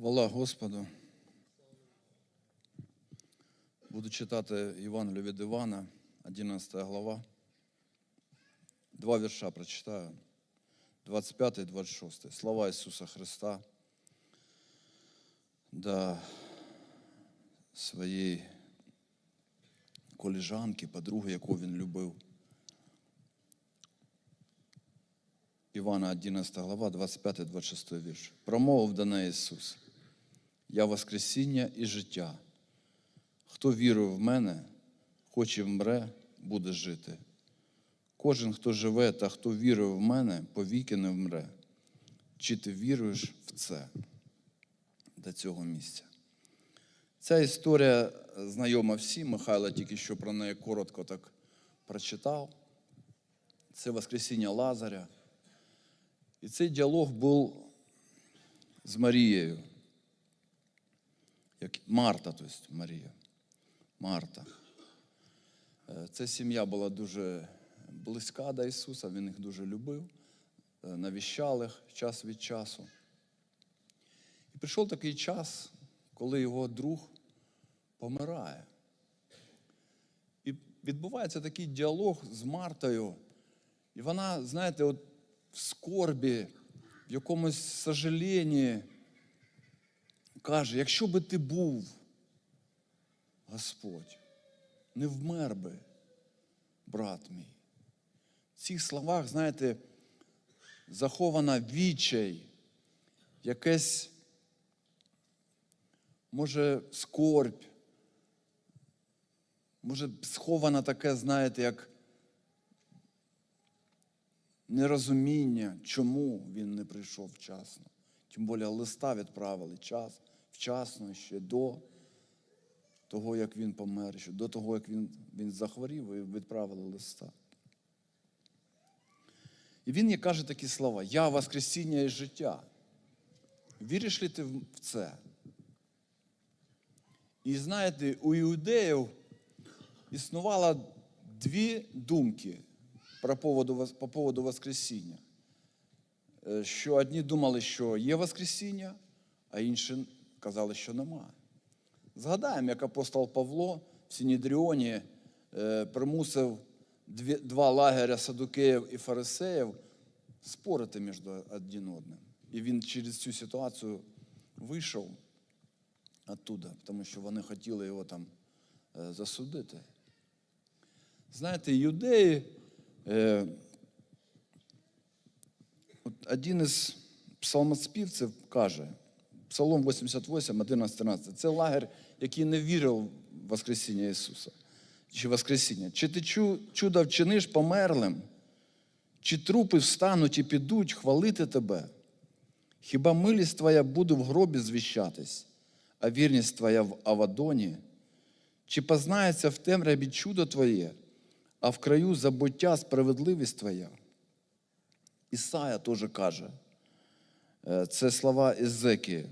Хвала Господу. Буду читати Євангелію від Івана, 11 глава. Два вірша прочитаю. 25 і 26. Слова Ісуса Христа до своєї коліжанки, подруги, яку він любив. Івана 11 глава, 25-26 вірш. Промовив до неї Ісус. Я Воскресіння і життя. Хто вірує в мене, хоч і вмре, буде жити. Кожен, хто живе та хто вірує в мене, повіки не вмре. Чи ти віруєш в це до цього місця? Ця історія знайома всім. Михайло тільки що про неї коротко так прочитав. Це Воскресіння Лазаря. І цей діалог був з Марією. Як Марта, тобто Марія. Марта. Е, Ця сім'я була дуже близька до Ісуса, Він їх дуже любив, е, навіщав їх час від часу. І прийшов такий час, коли його друг помирає. І відбувається такий діалог з Мартою. І вона, знаєте, от в скорбі, в якомусь сожаленні каже, якщо би ти був, Господь, не вмер би, брат мій. В цих словах, знаєте, захована відчай, якесь, може, скорбь, може, схована таке, знаєте, як нерозуміння, чому він не прийшов вчасно. Тим більше листа відправили час, вчасно ще до того, як він помер, ще до того, як він, він захворів, і відправили листа. І він їй каже такі слова: Я Воскресіння і життя. Віриш ли ти в це? І знаєте, у іудеїв існувало дві думки про поводу, по поводу Воскресіння. Е, Що одні думали, що є Воскресіння, а інші казали, що нема. Згадаємо, як апостол Павло в Сінідріоні е, примусив два лагеря садукеїв і фарисеїв спорити між один одним. І він через цю ситуацію вийшов оттуда, тому що вони хотіли його там е, засудити. Знаєте, юдеї, от один із псалмоспівців каже, Псалом 88, 11, 13, це лагерь, який не вірив в Воскресіння Ісуса. Чи Воскресіння. Чи ти чу- чудо вчиниш померлим, чи трупи встануть і підуть хвалити тебе? Хіба милість твоя буде в гробі звіщатись, а вірність твоя в Авадоні? Чи познається в темряві чудо Твоє, а в краю забуття справедливість Твоя? Ісая теж каже, е, це слова Езекії.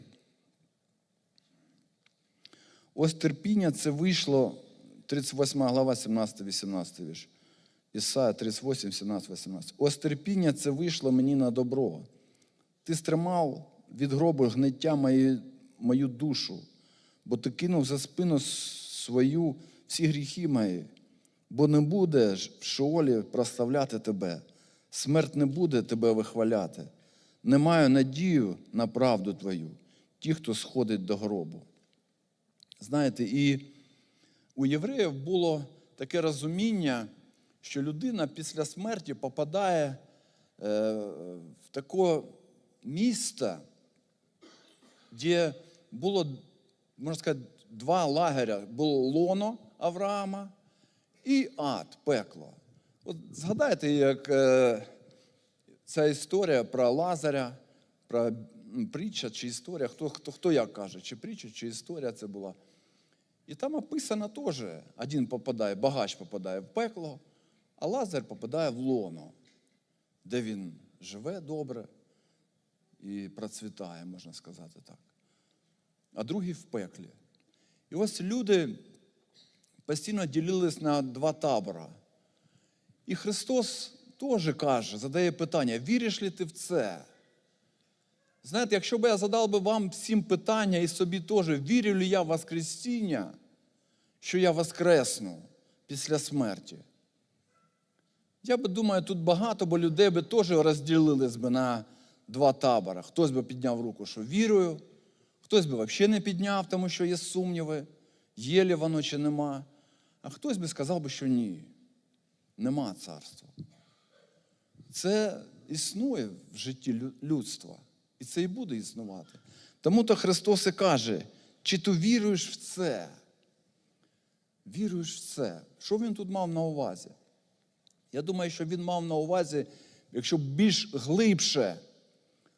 Ось терпіння це вийшло 38 глава, 17-18 вірш. Ісая 38, 17, 18. Ось терпіння це вийшло мені на добро. Ти стримав від гробу гниття мої, мою душу, бо ти кинув за спину свою всі гріхи мої, бо не буде в шоолі прославляти тебе, смерть не буде тебе вихваляти. Не маю надію на правду твою, ті, хто сходить до гробу. Знаєте, і у євреїв було таке розуміння, що людина після смерті попадає е, в таке місце, де було, можна сказати, два лагеря. Було лоно Авраама і ад, пекло. От згадайте, як е, ця історія про Лазаря, про притча чи історія, хто, хто, хто як каже, чи притча, чи історія це була. І там описано теж, один попадає, багач попадає в пекло, а Лазар попадає в лоно, де він живе добре і процвітає, можна сказати так. А другий в пеклі. І ось люди постійно ділились на два табора. І Христос теж каже, задає питання: віриш ли ти в це? Знаєте, якщо б я задав би вам всім питання і собі теж, вірю ли я в Воскресіння, що я воскресну після смерті. Я би думаю, тут багато бо людей би теж розділились би на два табори. Хтось би підняв руку, що вірую, хтось би взагалі не підняв, тому що є сумніви, є ли воно чи нема. А хтось би сказав би, що ні, нема царства. Це існує в житті людства. І це і буде існувати. Тому то Христос і каже, чи ти віруєш в це? Віруєш в це. Що він тут мав на увазі? Я думаю, що він мав на увазі, якщо більш глибше,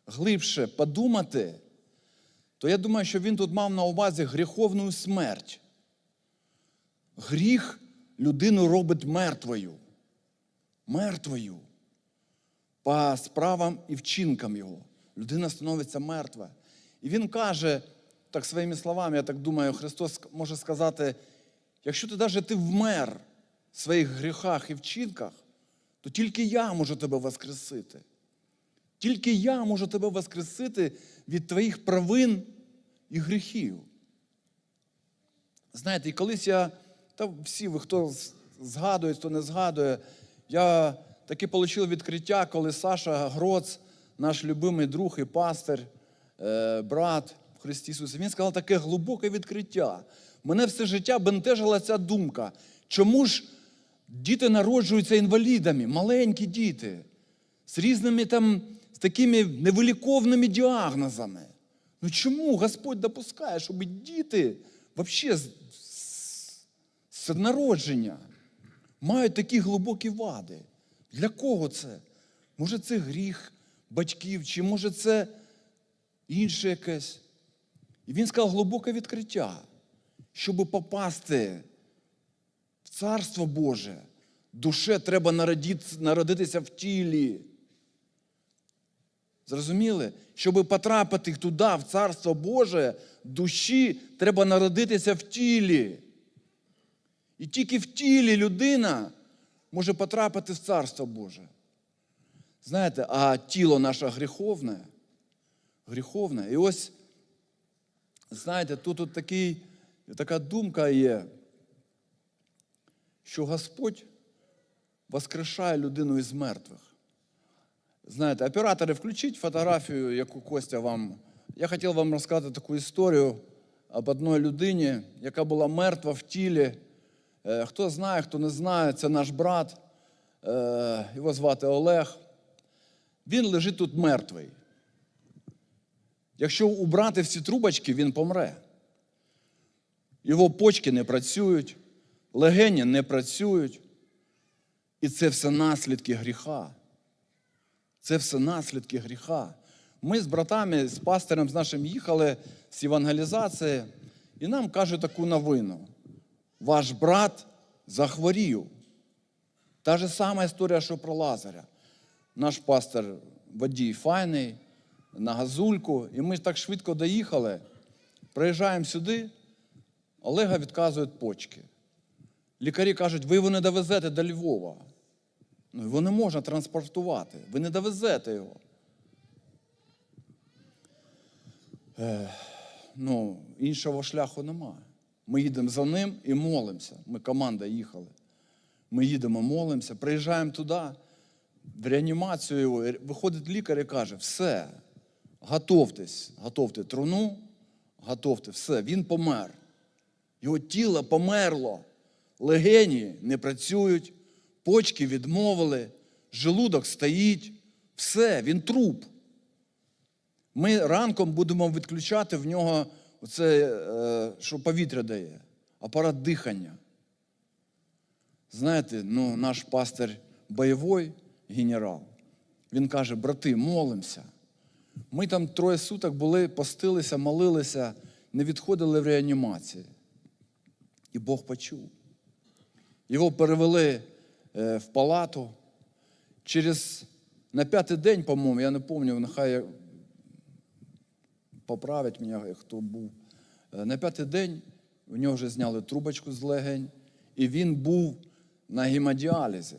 глибше подумати, то я думаю, що він тут мав на увазі гріховну смерть. Гріх людину робить мертвою. Мертвою. По справам і вчинкам його. Людина становиться мертва. І він каже, так своїми словами, я так думаю, Христос може сказати: якщо ти навіть ти вмер в своїх гріхах і вчинках, то тільки я можу тебе воскресити. Тільки я можу тебе воскресити від твоїх провин і гріхів. Знаєте, і колись я, та всі ви, хто згадує, хто не згадує, я таки отримав відкриття, коли Саша Гроц, наш любимий друг і пастир, е, брат в Христі Ісусі, він сказав таке глибоке відкриття. Мене все життя бентежила ця думка. Чому ж діти народжуються інвалідами, маленькі діти, з різними там, з такими невиліковними діагнозами? Ну чому Господь допускає, щоб діти взагалі з, з, з народження мають такі глибокі вади? Для кого це? Може, це гріх батьків, чи може це інше якесь? І він сказав глибоке відкриття, щоб попасти в Царство Боже, душе треба народитися, в тілі. Зрозуміли? Щоб потрапити туди, в Царство Боже, душі треба народитися в тілі. І тільки в тілі людина може потрапити в Царство Боже. Знаєте, а тіло наше гріховне, гріховне. І ось, знаєте, тут от такий, така думка є, що Господь воскрешає людину із мертвих. Знаєте, оператори, включіть фотографію, яку Костя вам. Я хотів вам розказати таку історію об одній людині, яка була мертва в тілі. Е, Хто знає, хто не знає, це наш брат. Е, Його звати Олег. Він лежить тут мертвий. Якщо убрати всі трубочки, він помре. Його почки не працюють, легені не працюють. І це все наслідки гріха. Це все наслідки гріха. Ми з братами, з пастирем з нашим їхали з евангелізації, і нам кажуть таку новину. Ваш брат захворів. Та ж сама історія, що про Лазаря. Наш пастор водій файний, на газульку, і ми так швидко доїхали. Приїжджаємо сюди, Олега відказують почки. Лікарі кажуть, ви його не довезете до Львова. Ну, його не можна транспортувати. Ви не довезете його. Е, ну, іншого шляху немає. Ми їдемо за ним і молимося. Ми команда їхали. Ми їдемо, молимося, приїжджаємо туди, в реанімацію його. Виходить лікар і каже: все, готовтесь, готовте труну, готовте, все, він помер. Його тіло померло, легені не працюють, почки відмовили, желудок стоїть, все, він труп. Ми ранком будемо відключати в нього оце, е, що повітря дає, апарат дихання. Знаєте, ну, наш пастир бойовий генерал, він каже, брати, молимося. Ми там троє суток були, постилися, молилися, не відходили в реанімації. І Бог почув. Його перевели е, в палату. Через на п'ятий день, по-моєму, я не пам'ятаю, нехай поправить мене, хто був. Е, На п'ятий день у нього вже зняли трубочку з легень, і він був на гемодіалізі.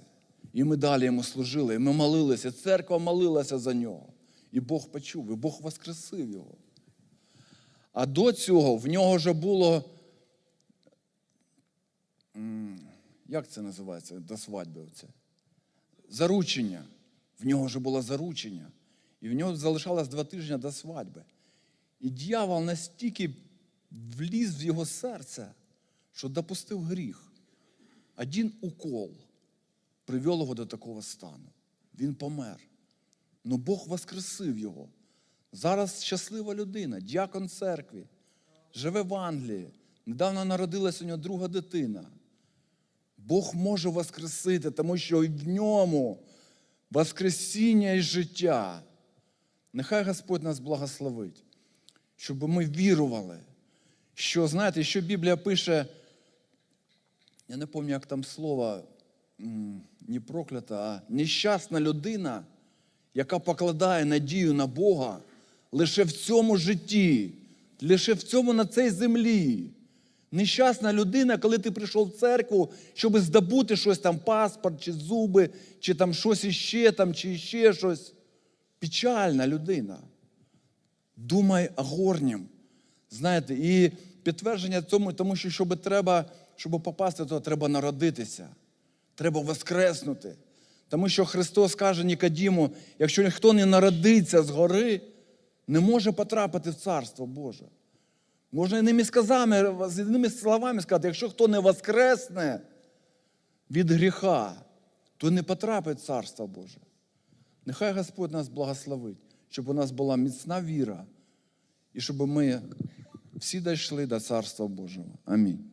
І ми далі йому служили, і ми молилися, церква молилася за нього. І Бог почув, і Бог воскресив його. А до цього в нього вже було. Як це називається до свадьби? Оце? Заручення. В нього вже було заручення. І в нього залишалось два тижні до свадьби. І дьявол настільки вліз в його серце, що допустив гріх. Один укол привел його до такого стану. Він помер. Ну Бог воскресив його. Зараз щаслива людина, дякон церкві, живе в Англії. Недавно народилася у нього друга дитина. Бог може воскресити, тому що в ньому воскресіння і життя. Нехай Господь нас благословить, щоб ми вірували, що, знаєте, що Біблія пише, я не пам'ятаю, як там слово, не проклята, а нещасна людина, яка покладає надію на Бога лише в цьому житті, лише в цьому на цій землі. Нещасна людина, коли ти прийшов в церкву, щоб здобути щось там, паспорт, чи зуби, чи там щось іще, там, чи ще щось. Печальна людина. Думай о горнім. Знаєте, і підтвердження цьому, тому що щоб треба, щоб попасти, то треба народитися. Треба воскреснути. Тому що Христос каже Нікодіму, якщо ніхто не народиться згори, не може потрапити в Царство Боже. Можна іними сказами, з іними словами сказати, якщо хто не воскресне від гріха, то не потрапить в Царство Боже. Нехай Господь нас благословить, щоб у нас була міцна віра, і щоб ми всі дійшли до Царства Божого. Амінь.